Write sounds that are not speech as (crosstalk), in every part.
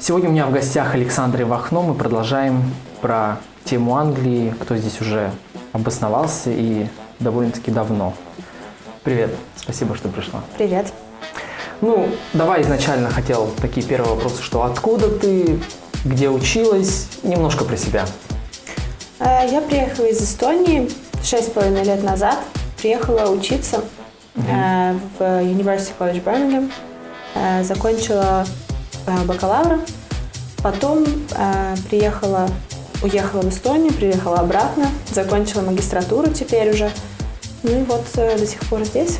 Сегодня у меня в гостях Александр Ивахно. Мы продолжаем про тему Англии, кто здесь уже обосновался и довольно-таки давно. Привет, спасибо, что пришла. Привет. Ну, давай изначально хотел такие первые вопросы, что откуда ты, где училась, немножко про себя. Э, Я приехала из Эстонии шесть с половиной лет назад. Приехала учиться э, в University College Birmingham. Э, Закончила э, бакалавра. Потом э, приехала, уехала в Эстонию, приехала обратно. Закончила магистратуру теперь уже. Ну и вот до сих пор здесь.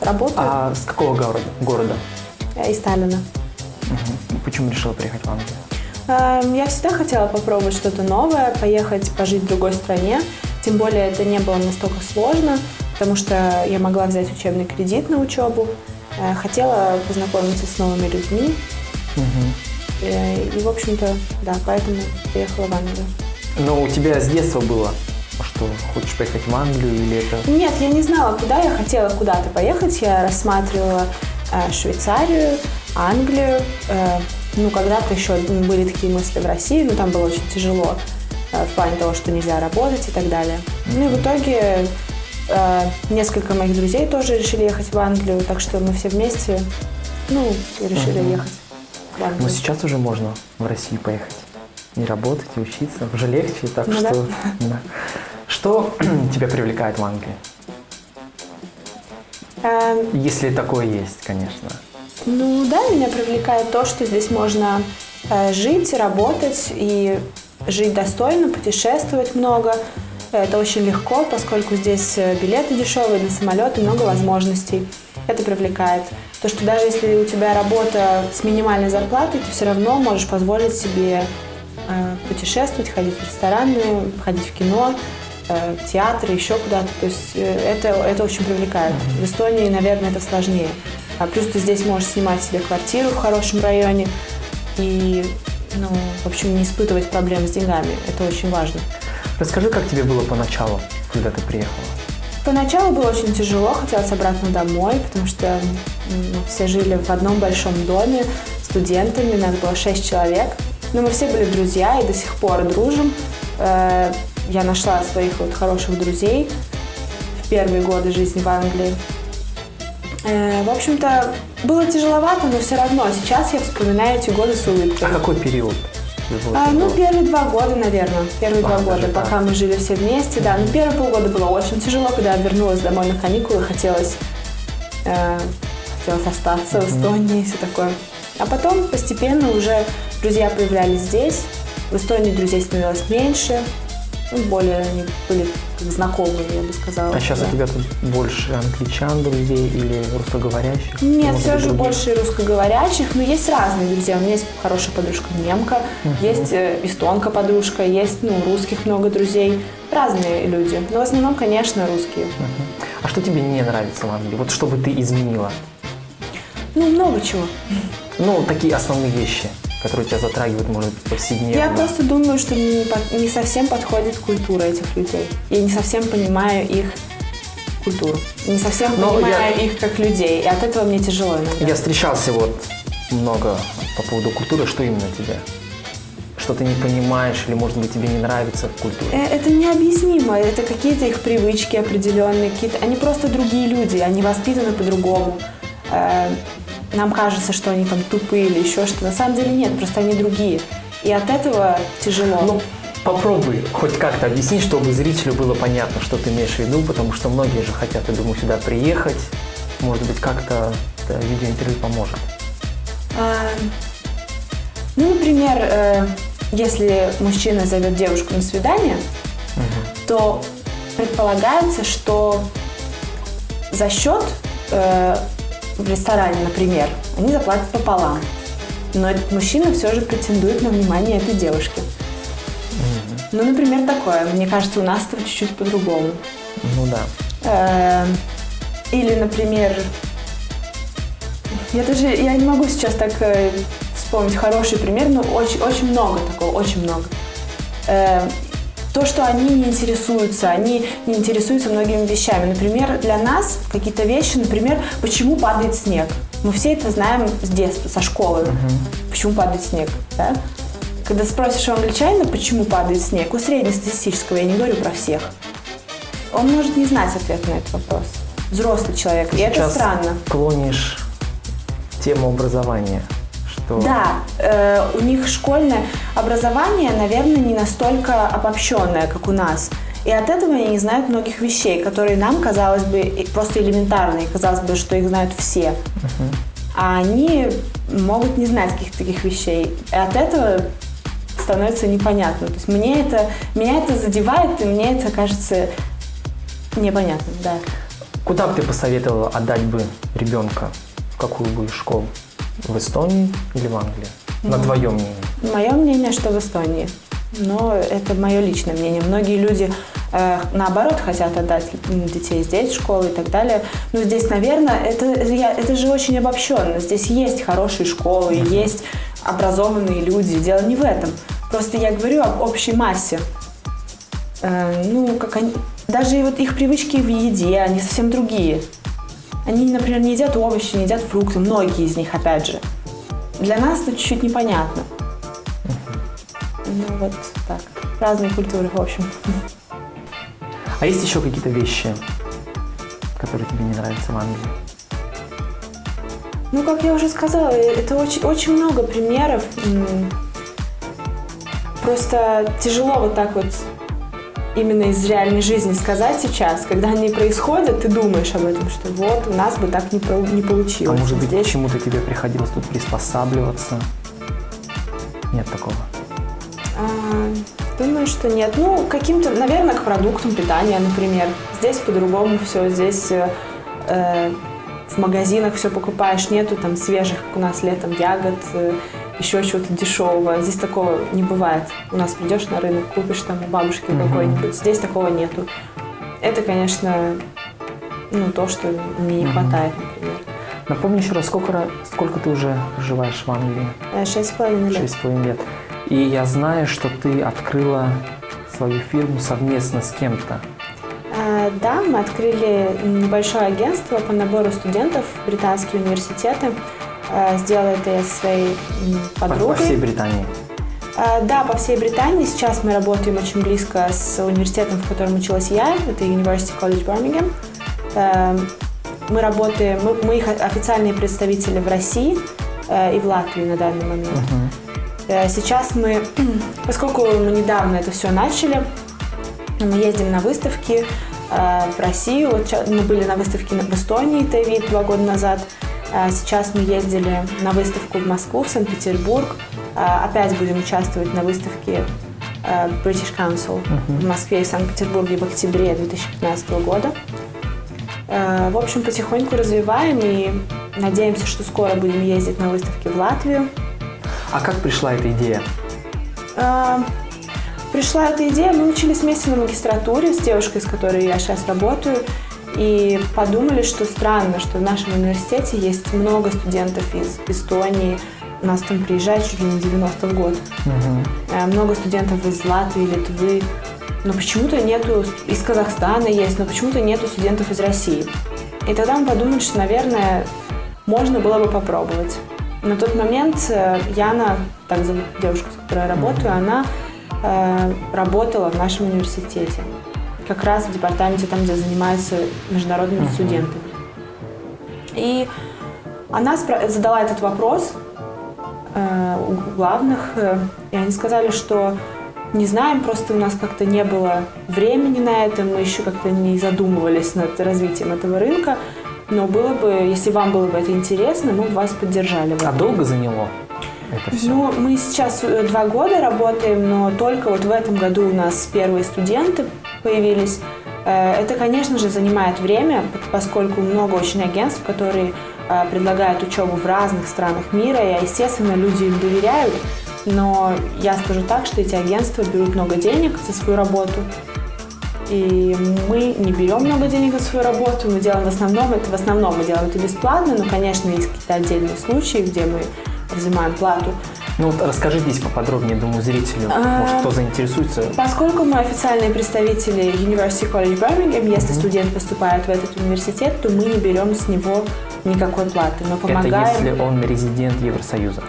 Работаю А с какого города? города? из Таллина. Мгм. Почему решила приехать в Англию? Эм, Я всегда хотела попробовать что-то новое, поехать пожить в другой стране. Тем более это не было настолько сложно, потому что я могла взять учебный кредит на учебу. Э, Хотела познакомиться с новыми людьми. Э, И, в общем-то, да, поэтому приехала в Англию. Но у тебя с детства было, что хочешь поехать в Англию или это... Нет, я не знала, куда я хотела куда-то поехать. Я рассматривала э, Швейцарию, Англию. Э, ну, когда-то еще были такие мысли в России, но там было очень тяжело э, в плане того, что нельзя работать и так далее. Ну и в итоге несколько моих друзей тоже решили ехать в Англию, так что мы все вместе, ну, решили Мгм. ехать в Англию. Но сейчас уже можно в Россию поехать. И работать, и учиться. Уже легче, так Ну что... да. (laughs) Что (clears throat) тебя привлекает в Англии? Э, Если такое есть, конечно. Ну да, меня привлекает то, что здесь можно э, жить, работать и жить достойно, путешествовать много. Это очень легко, поскольку здесь э, билеты дешевые на самолеты, много возможностей. Это привлекает. То, что даже если у тебя работа с минимальной зарплатой, ты все равно можешь позволить себе э, путешествовать, ходить в рестораны, ходить в кино, э, театры, еще куда-то. То есть э, это, это очень привлекает. В Эстонии, наверное, это сложнее. А плюс ты здесь можешь снимать себе квартиру в хорошем районе и, ну, в общем, не испытывать проблем с деньгами. Это очень важно. Расскажи, как тебе было поначалу, когда ты приехала? Поначалу было очень тяжело, хотелось обратно домой, потому что м, все жили в одном большом доме, студентами, нас было шесть человек. Но мы все были друзья и до сих пор дружим. Э, Я нашла своих вот хороших друзей в первые годы жизни в Англии. Э, В общем-то, было тяжеловато, но все равно сейчас я вспоминаю эти годы с улыбкой. А какой период? А, ну, первые два года, наверное. Первые А, два года, так. пока мы жили все вместе, да. Ну, первые полгода было очень тяжело, когда я вернулась домой на каникулы, хотелось, э, хотелось остаться в Эстонии и все такое. А потом постепенно уже друзья появлялись здесь. В Эстонии друзей становилось меньше. Ну, более они были как знакомые, я бы сказала. А сейчас да. у тебя тут больше англичан друзей или русскоговорящих? Нет, все же других? больше русскоговорящих, но есть разные друзья. У меня есть хорошая подружка немка, есть э, эстонка подружка, есть ну, русских много друзей. Разные люди. Но в основном, конечно, русские. Мгм. А что тебе не нравится в Англии? Вот что бы ты изменила? Ну, много чего. Ну, такие основные вещи, которые тебя затрагивают, может быть, повседневно. Я просто думаю, что не, не совсем подходит культура этих людей. Я не совсем понимаю их культуру. Не совсем Но понимаю я- их как людей. И от этого мне тяжело иногда. Я встречался вот много по поводу культуры. Что именно тебе? Что ты не понимаешь или, может быть, тебе не нравится в культуре? Э, Это необъяснимо. Это какие-то их привычки определенные, какие-то. Они просто другие люди, они воспитаны по-другому. Нам кажется, что они там тупые или еще что-то. На самом деле нет, просто они другие. И от этого тяжело. Ну, попробуй хоть как-то объяснить, чтобы зрителю было понятно, что ты имеешь в виду, потому что многие же хотят, я думаю, сюда приехать. Может быть, как-то это видеоинтервью поможет. А, Ну, например, э, если мужчина зовет девушку на свидание, то предполагается, что за счет э, в ресторане, например, они заплатят пополам. Но этот мужчина все же претендует на внимание этой девушки. Ну, например, такое. Мне кажется, у нас это чуть-чуть по-другому. Ну да. Э, Или, например, я даже я не могу сейчас так э, вспомнить хороший пример, но очень, очень много такого, очень много. То, что они не интересуются, они не интересуются многими вещами. Например, для нас какие-то вещи, например, почему падает снег. Мы все это знаем с детства, со школы. Uh-huh. Почему падает снег, да? Когда спросишь у англичанина, почему падает снег, у среднестатистического, я не говорю про всех, он может не знать ответ на этот вопрос. Взрослый человек, Ты и это странно. клонишь тему образования что... Да, э, у них школьное образование, наверное, не настолько обобщенное, как у нас. И от этого они не знают многих вещей, которые нам, казалось бы, просто элементарные. Казалось бы, что их знают все. Uh-huh. А они могут не знать каких-то таких вещей. И от этого становится непонятно. То есть мне это, меня это задевает, и мне это кажется непонятным, да. Куда бы ты посоветовала отдать бы ребенка? В какую бы школу? В Эстонии или в Англии? На ну, твое мнение? Мое мнение, что в Эстонии. Но это мое личное мнение. Многие люди э, наоборот хотят отдать детей здесь в школу и так далее. Но здесь, наверное, это, я, это же очень обобщенно. Здесь есть хорошие школы, mm-hmm. есть образованные люди. Дело не в этом. Просто я говорю об общей массе. Э, ну, как они, даже вот их привычки в еде, они совсем другие. Они, например, не едят овощи, не едят фрукты, многие из них, опять же. Для нас это чуть-чуть непонятно. Ну вот так. Разные культуры, в общем. А есть еще какие-то вещи, которые тебе не нравятся в Англии? Ну, как я уже сказала, это очень, очень много примеров. Просто тяжело вот так вот именно из реальной жизни сказать сейчас, когда они происходят, ты думаешь об этом, что вот у нас бы так не, не получилось. А может быть, Здесь... чему-то тебе приходилось тут приспосабливаться? Нет такого? А, думаю, что нет. Ну, каким-то, наверное, к продуктам питания, например. Здесь по-другому все, здесь э, э в магазинах все покупаешь, нету там свежих, как у нас летом, ягод, э, еще чего-то дешевого. Здесь такого не бывает. У нас придешь на рынок, купишь там у бабушки mm-hmm. какой-нибудь. Здесь такого нету. Это, конечно, ну, то, что мне не mm-hmm. хватает, например. Напомни еще раз, сколько, сколько ты уже живешь в Англии? Э, шесть с половиной лет. Шесть с половиной лет. И я знаю, что ты открыла свою фирму совместно с кем-то. Э, да, мы открыли небольшое агентство по набору студентов в британские университеты. Э, сделала это я со своей подругой. По всей Британии? Э, да, по всей Британии. Сейчас мы работаем очень близко с университетом, в котором училась я. Это University College Birmingham. Э, мы работаем, мы, мы их официальные представители в России и в Латвии на данный момент. Uh-huh. Сейчас мы, (clears throat) поскольку мы недавно это все начали, мы ездим на выставки в Россию. Вот мы были на выставке в Эстонии, Тайвит, два года назад. А сейчас мы ездили на выставку в Москву, в Санкт-Петербург. А, опять будем участвовать на выставке а, British Council uh-huh. в Москве и Санкт-Петербурге в октябре 2015 года. В общем, потихоньку развиваем и надеемся, что скоро будем ездить на выставки в Латвию. А как пришла эта идея? Пришла эта идея, мы учились вместе на магистратуре с девушкой, с которой я сейчас работаю. И подумали, что странно, что в нашем университете есть много студентов из Эстонии, у нас там приезжает чуть ли не 90 год. Угу. Много студентов из Латвии, Литвы. Но почему-то нету, из Казахстана есть, но почему-то нету студентов из России. И тогда мы подумали, что, наверное, можно было бы попробовать. На тот момент э, Яна, так зовут девушку, с которой я работаю, она э, работала в нашем университете как раз в департаменте, там, где занимаются международными uh-huh. студентами. И она задала этот вопрос э, у главных, э, и они сказали, что не знаем, просто у нас как-то не было времени на это, мы еще как-то не задумывались над развитием этого рынка, но было бы, если вам было бы это интересно, мы бы вас поддержали. А долго заняло? Это все? Ну, мы сейчас э, два года работаем, но только вот в этом году у нас первые студенты появились. Э, это, конечно же, занимает время, поскольку много очень агентств, которые э, предлагают учебу в разных странах мира, и, естественно, люди им доверяют. Но я скажу так, что эти агентства берут много денег за свою работу, и мы не берем много денег за свою работу, мы делаем в основном это, в основном мы делаем это бесплатно, но, конечно, есть какие-то отдельные случаи, где мы взимаем плату. Ну вот расскажи здесь поподробнее, думаю, зрителю, А, может, кто заинтересуется. Поскольку мы официальные представители University College Birmingham, если студент поступает в этот университет, то мы не берем с него никакой платы. Мы помогаем. Это если он резидент Евросоюза.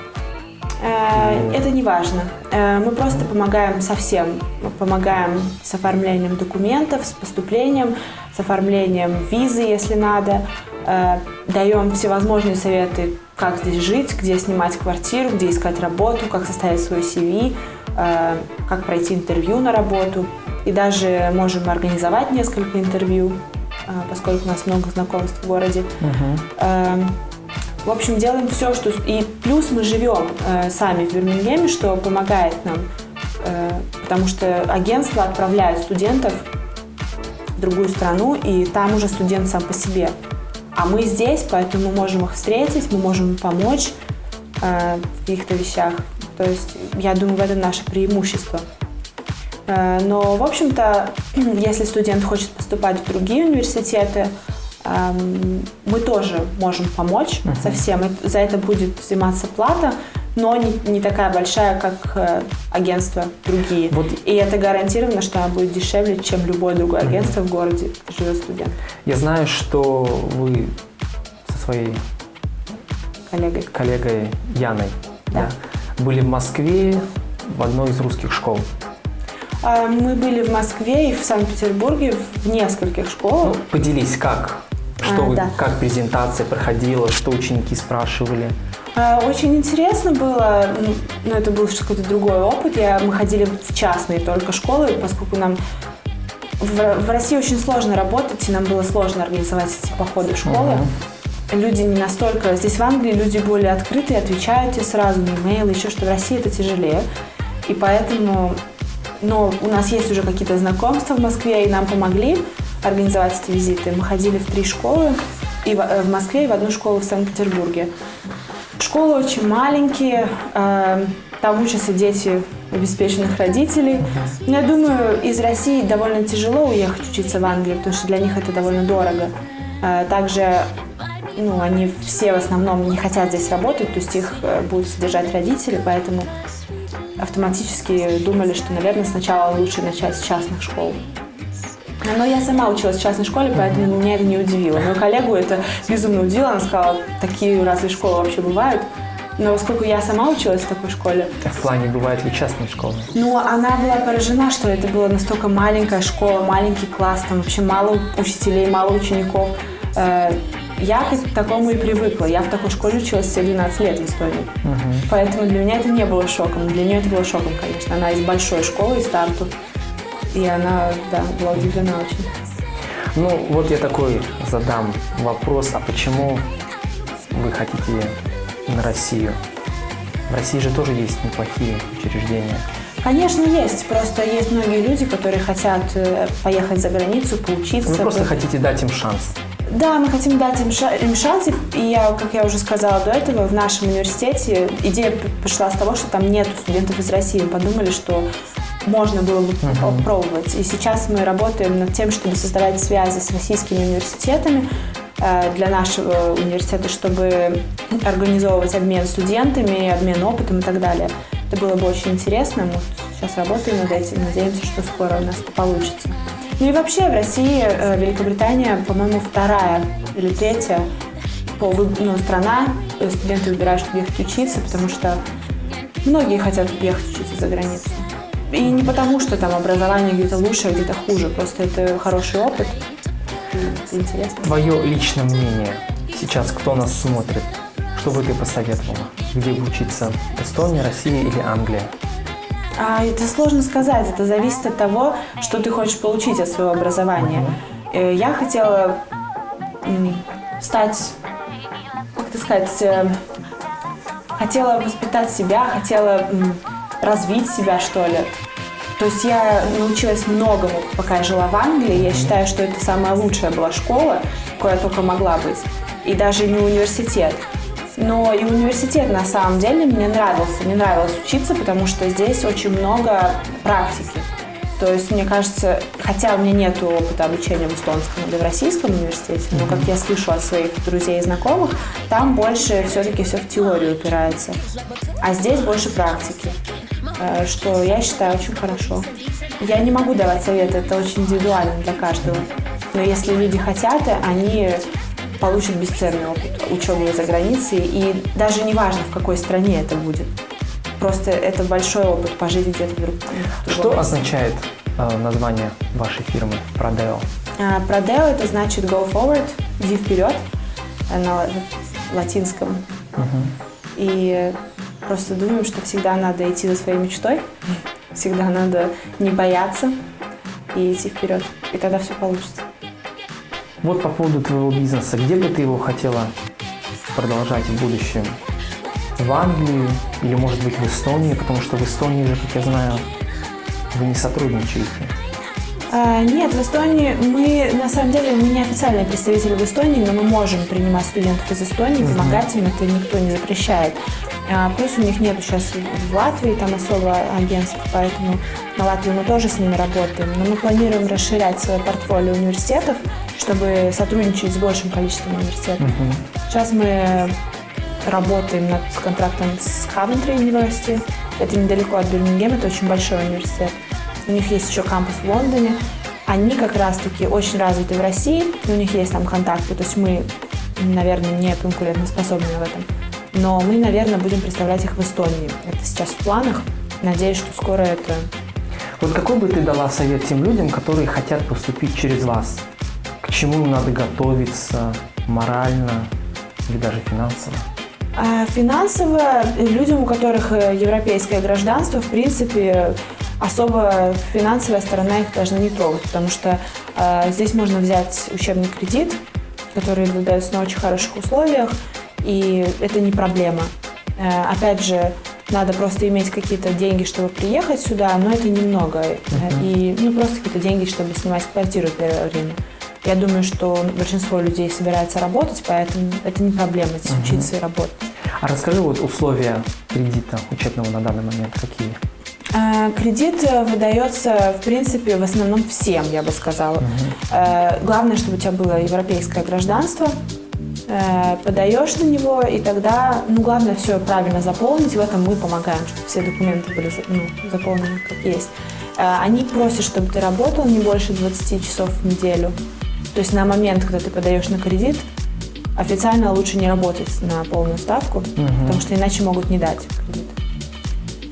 Э, Это не важно. Э, Мы просто помогаем со всем. Мы помогаем с оформлением документов, с поступлением, с оформлением визы, если надо. Э, Даем всевозможные советы, как здесь жить, где снимать квартиру, где искать работу, как составить свой CV, э, как пройти интервью на работу. И даже можем организовать несколько интервью, э, поскольку у нас много знакомств в городе. Эм, В общем, делаем все, что... И плюс мы живем сами в Бирмингеме, что помогает нам, потому что агентство отправляет студентов в другую страну, и там уже студент сам по себе. А мы здесь, поэтому мы можем их встретить, мы можем им помочь э, в каких-то вещах. То есть, я думаю, в этом наше преимущество. Э, Но, в общем-то, (clears throat) если студент хочет поступать в другие университеты, эм, мы тоже можем помочь со всем. И За это будет взиматься плата, но не, не такая большая, как э, агентства другие. Вот. И это гарантированно, что она будет дешевле, чем любое другое агентство в городе, где живет студент. Я знаю, что вы со своей Коллегой. коллегой Яной Да. были в Москве в одной из русских школ. А, Мы были в Москве и в Санкт-Петербурге в нескольких Ну, школах. поделись, как? Что А, вы, да. как презентация проходила, что ученики спрашивали? А, Очень интересно было, но это был какой-то другой опыт. Я, мы ходили в частные только школы, поскольку нам в, в России очень сложно работать, и нам было сложно организовать эти походы в школы. Люди не настолько... Здесь в Англии люди более открытые, отвечают тебе сразу на имейл, еще что в России это тяжелее. И поэтому... Но у нас есть уже какие-то знакомства в Москве, и нам помогли организовать эти визиты. Мы ходили в три школы, и в, э, в Москве, и в одну школу в Санкт-Петербурге. Школы очень маленькие, э, там учатся дети обеспеченных родителей. Но я думаю, из России довольно тяжело уехать учиться в Англию, потому что для них это довольно дорого. Э, Также ну, они все в основном не хотят здесь работать, то есть их будут содержать родители, поэтому автоматически думали, что, наверное, сначала лучше начать с частных школ. Но я сама училась в частной школе, поэтому меня это не удивило. Мою коллегу это безумно удивило. Она сказала, такие разве школы вообще бывают? Но поскольку я сама училась в такой школе, В плане, бывают ли частные школы? ну, она была поражена, что это была настолько маленькая школа, маленький класс, там вообще мало учителей, мало учеников. Э, Я к такому и привыкла. Я в такой школе училась все 12 лет в Эстонии. Поэтому для меня это не было шоком. Для нее это было шоком, конечно. Она из большой школы, из Тарту. И она, да, была удивлена очень. Ну, вот я такой задам вопрос, а почему вы хотите на Россию? В России же тоже есть неплохие учреждения. Конечно, есть. Просто есть многие люди, которые хотят э, поехать за границу, поучиться. Вы просто по- хотите дать им шанс. Да, мы хотим дать им, ша- им шанс, и- я, как я уже сказала до этого, в нашем университете идея пришла с того, что там нет студентов из России. Мы подумали, что можно было бы попробовать. И сейчас мы работаем над тем, чтобы создавать связи с российскими университетами э, для нашего университета, чтобы организовывать обмен студентами, обмен опытом и так далее. Это было бы очень интересно. Мы сейчас работаем над этим, надеемся, что скоро у нас это получится. Ну и вообще в России э, Великобритания, по-моему, вторая или третья по ну, страна. Студенты выбирают, чтобы ехать учиться, потому что многие хотят ехать учиться за границу. И не потому, что там образование где-то лучше, а где-то хуже. Просто это хороший опыт. И интересно. Твое личное мнение. Сейчас кто нас смотрит? Что бы ты посоветовала? Где учиться? Эстония, Россия или Англия? А, это сложно сказать. Это зависит от того, что ты хочешь получить от своего образования. Э, Я хотела стать, как это сказать, э, хотела воспитать себя, хотела развить себя, что ли. То есть я научилась многому, пока я жила в Англии. Я считаю, что это самая лучшая была школа, какой я только могла быть. И даже не университет. Но и университет на самом деле мне нравился. Мне нравилось учиться, потому что здесь очень много практики. То есть, мне кажется, хотя у меня нет опыта обучения в эстонском или в российском университете, но как я слышу от своих друзей и знакомых, там больше все-таки все в теорию упирается. А здесь больше практики, что я считаю очень хорошо. Я не могу давать советы, это очень индивидуально для каждого. Но если люди хотят, они получат бесценный опыт учебы за границей. И даже не важно, в какой стране это будет. Просто это большой опыт пожить где-то в другом. Что означает э, название вашей фирмы Prodeo? А, Prodeo это значит go forward, иди вперед на латинском. Угу. И просто думаем, что всегда надо идти за своей мечтой, всегда надо не бояться и идти вперед. И тогда все получится. Вот по поводу твоего бизнеса, где бы ты его хотела продолжать в будущем? В Англии или, может быть, в Эстонии? Потому что в Эстонии же, как я знаю, вы не сотрудничаете. А, нет, в Эстонии мы, на самом деле, мы не официальные представители в Эстонии, но мы можем принимать студентов из Эстонии, помогать им, это никто не запрещает. А, плюс у них нет сейчас в Латвии там особо агентств, поэтому на Латвии мы тоже с ними работаем. Но мы планируем расширять свое портфолио университетов, чтобы сотрудничать с большим количеством университетов. Мгм. Сейчас мы работаем над контрактом с Coventry University. Это недалеко от Бирмингема, это очень большой университет. У них есть еще кампус в Лондоне. Они как раз-таки очень развиты в России, у них есть там контакты. То есть мы, наверное, не конкурентоспособны в этом. Но мы, наверное, будем представлять их в Эстонии. Это сейчас в планах. Надеюсь, что скоро это... Вот какой бы ты дала совет тем людям, которые хотят поступить через вас? К чему им надо готовиться морально или даже финансово? А финансово людям, у которых э, европейское гражданство, в принципе, особо финансовая сторона их должна не трогать, потому что э, здесь можно взять учебный кредит, который выдается на очень хороших условиях, и это не проблема. Э, опять же, надо просто иметь какие-то деньги, чтобы приехать сюда, но это немного. Э, И ну, просто какие-то деньги, чтобы снимать квартиру первое время. Я думаю, что большинство людей собирается работать, поэтому это не проблема здесь учиться и работать. А расскажи вот условия кредита учебного на данный момент какие? Э, Кредит выдается, в принципе, в основном всем, я бы сказала. Э, Главное, чтобы у тебя было европейское гражданство. Э, Подаешь на него, и тогда, ну, главное все правильно заполнить. В этом мы помогаем, чтобы все документы были ну, заполнены как есть. Э, Они просят, чтобы ты работал не больше 20 часов в неделю. То есть на момент, когда ты подаешь на кредит, официально лучше не работать на полную ставку, потому что иначе могут не дать кредит.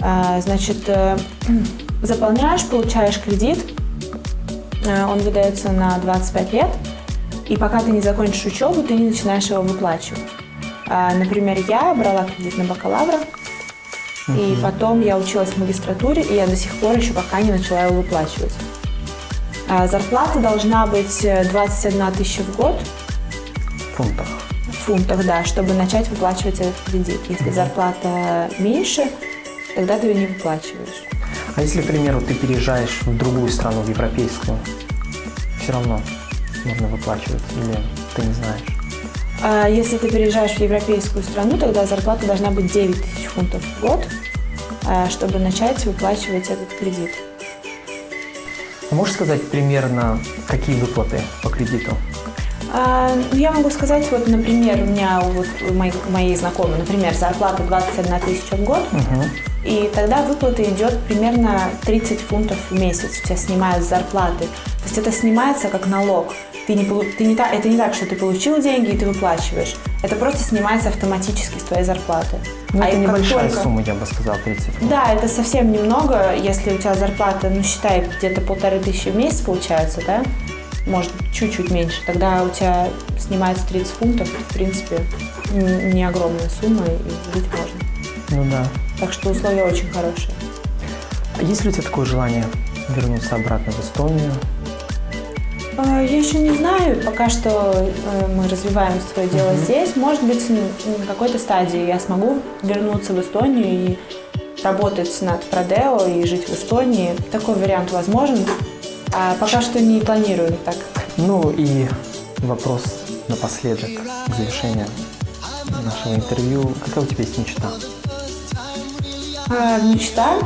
А, Значит, э, (clears throat) заполняешь, получаешь кредит, Э, он выдается на 25 лет, и пока ты не закончишь учебу, ты не начинаешь его выплачивать. А, Например, я брала кредит на бакалавра, и потом я училась в магистратуре, и я до сих пор еще пока не начала его выплачивать. А, Зарплата должна быть э, 21 тысяча в год, В фунтах. в фунтах, да, чтобы начать выплачивать этот кредит. Если зарплата меньше, тогда ты ее не выплачиваешь. А если, к примеру, ты переезжаешь в другую страну, в европейскую, все равно нужно выплачивать или ты не знаешь? А если ты переезжаешь в европейскую страну, тогда зарплата должна быть 9 тысяч фунтов в год, а, чтобы начать выплачивать этот кредит. А можешь сказать примерно, какие выплаты по кредиту? А, ну, Я могу сказать, вот, например, у меня вот у моей, моей знакомой, например, зарплата 21 тысяча в год, и тогда выплата идет примерно 30 фунтов в месяц, у тебя снимают с зарплаты. То есть это снимается как налог. Ты не, ты не та- это не так, что ты получил деньги и ты выплачиваешь. Это просто снимается автоматически с твоей зарплаты. Ну, А это небольшая только- сумма, я бы сказал, 30 фунтов. Да, это совсем немного, если у тебя зарплата, ну, считай, где-то полторы тысячи в месяц получается, да? Может, чуть-чуть меньше. Тогда у тебя снимается 30 фунтов, в принципе, не огромная сумма, и жить можно. Ну да. Так что условия очень хорошие. А есть ли у тебя такое желание вернуться обратно в Эстонию? А, Я еще не знаю, пока что э, мы развиваем свое дело здесь. Может быть, на какой-то стадии я смогу вернуться в Эстонию и работать над Продео и жить в Эстонии. Такой вариант возможен. А пока что не планирую так. Ну и вопрос напоследок, к завершению нашего интервью. Какая у тебя есть мечта? А, мечта?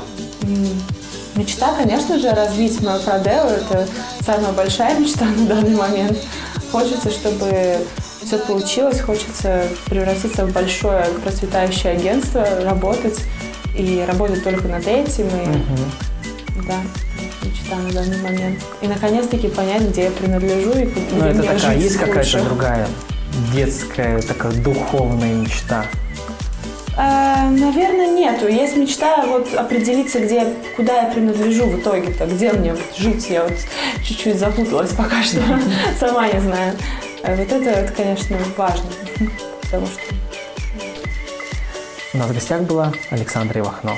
Мечта, конечно же, развить мою Продео. Это самая большая мечта на данный момент. Хочется, чтобы все получилось, хочется превратиться в большое процветающее агентство, работать и работать только над этим. И, Мгм. Да, мечта на данный момент. И наконец-таки понять, где я принадлежу и где Ну, это такая, есть какая-то другая детская, такая духовная мечта? Э, наверное, нету. Есть мечта вот определиться, где, куда я принадлежу в итоге-то, где мне вот жить. Я вот чуть-чуть запуталась пока что, (laughs) сама не знаю. Э, Вот это, это, конечно, важно, потому что У нас в гостях была Александра Ивахно.